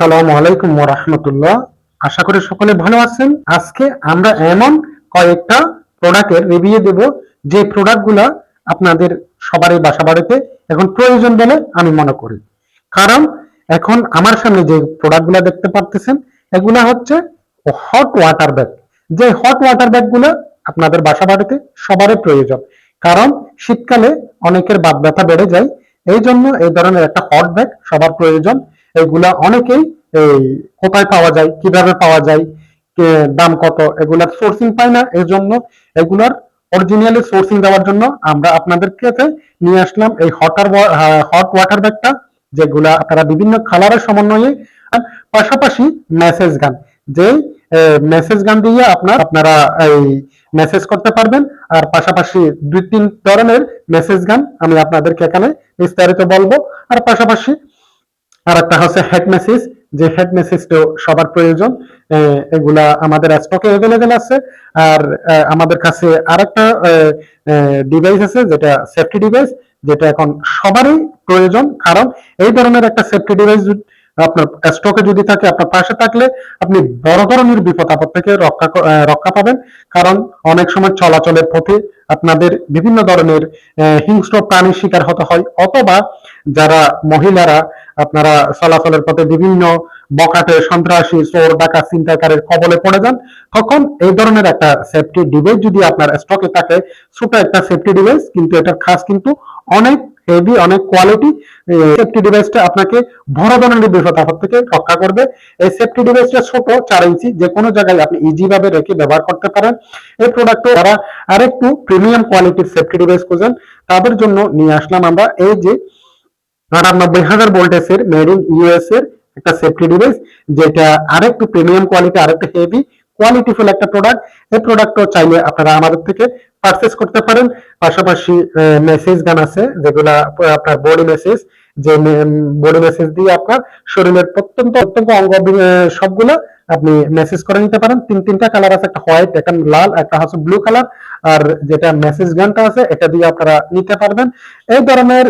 আসসালামু আলাইকুম আশা করি সকলে ভালো আছেন। আজকে আমরা এমন কয়েকটা প্রোডাক্টের রিভিউ দেব, যে প্রোডাক্টগুলো আপনাদের সবারই বাসা বাড়িতে এখন প্রয়োজন বলে আমি মনে করি। কারণ এখন আমার সামনে যে প্রোডাক্টগুলো দেখতে পারতেছেন, এগুলা হচ্ছে হট ওয়াটার ব্যাগ যে হট ওয়াটার ব্যাগগুলো আপনাদের বাসা বাড়িতে সবারই প্রয়োজন। কারণ শীতকালে অনেকের বাদ ব্যথা বেড়ে যায় এই জন্য এই ধরনের একটা হট ব্যাগ সবার প্রয়োজন। এগুলা অনেকেই এই কোথায় পাওয়া যায়, কীভাবে পাওয়া যায় দাম কত, এগুলার সোর্সিং পায় না। এই জন্য এগুলার অরিজিনালি সোর্সিং দেওয়ার জন্য আমরা আপনাদের কাছে নিয়ে আসলাম এই হটার হট ওয়াটার ব্যাগটা যেগুলা আপনারা বিভিন্ন কালারের সমন্বয়ে পাশাপাশি মেসেজ গান যে মেসেজ গান দিয়ে আপনার, আপনারা এই মেসেজ করতে পারবেন। আর পাশাপাশি দুই, তিন ধরনের মেসেজ গান আমি আপনাদেরকে এখানে বিস্তারিত বলব। আর পাশাপাশি আর একটা হচ্ছে হেড মেসেজ যে হেড মেসেজটাও সবার প্রয়োজন এগুলা আমাদের স্টকে অ্যাভেলেবেল আছে। আর আমাদের কাছে আরেকটা ডিভাইস আছে, যেটা সেফটি ডিভাইস যেটা এখন সবারই প্রয়োজন। কারণ এই ধরনের একটা সেফটি ডিভাইস আপনার স্টকে যদি থাকে, আপনার পাশে থাকলে আপনি বড় ধরনের বিপদ আপদ থেকে রক্ষা রক্ষা পাবেন। কারণ অনেক সময় চলাচলের পথে আপনাদের বিভিন্ন ধরনের হিংস্র প্রাণীর শিকার হতে হয়, অথবা যারা মহিলারা, আপনারা চলাচলের পথে বিভিন্ন বকাটে সন্ত্রাসী, চোর, ডাকাত চিন্তাকারের কবলে পড়ে যান, তখন এই ধরনের একটা সেফটি ডিভাইস যদি আপনার স্টকে থাকে, ছোট একটা সেফটি ডিভাইস কিন্তু এটার খাস কিন্তু অনেক হেভি অনেক কোয়ালিটি সেফটি ডিভাইসটা আপনাকে বড় ধরনের বিপদ আপদ থেকে রক্ষা করবে। এই সেফটি ডিভাইসটা ছোট, চার ইঞ্চি, যে কোনো জায়গায় আপনি ইজি ভাবে রেখে ব্যবহার করতে পারেন। এই প্রোডাক্ট যারা আরেকটু প্রিমিয়াম কোয়ালিটির সেফটি ডিভাইস খোঁজেন, তাদের জন্য নিয়ে আসলাম আমরা এই যে আটানব্বই হাজার ভোল্টেজের মেড ইন ইউএস এর একটা সেফটি ডিভাইস যেটা আরেকটু প্রিমিয়াম কোয়ালিটি আরেকটু হেভি কোয়ালিটিফুল একটা প্রোডাক্ট এই প্রোডাক্টও চাইলে আপনারা আমাদের থেকে পারচেস করতে পারেন। পাশাপাশি মেসেজ গান আছে, যেগুলা আপনার বডি মেসেজ যে বডি মেসেজ দিয়ে আপনার শরীরের প্রত্যন্ত প্রত্যঙ্গ অঙ্গ সবগুলা আপনি মেসেজ করে নিতে পারেন। তিন, তিনটা কালার আছে, একটা হোয়াইট একটা লাল, একটা হচ্ছে ব্লু কালার আর যেটা মেসেজ গানটা আছে, এটা দিয়ে আপনারা নিতে পারবেন। এই ধরনের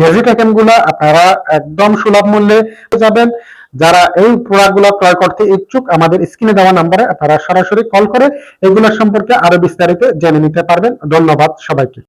গেজেট আইটেমগুলা আপনারা একদম সুলভ মূল্যে যাবেন। যারা এই প্রোডাক্টগুলো ক্রয় করতে ইচ্ছুক, আমাদের স্ক্রিনে দেওয়া নাম্বারে আপনারা সরাসরি কল করে এগুলোর সম্পর্কে আরও বিস্তারিত জেনে নিতে পারবেন। ধন্যবাদ সবাইকে।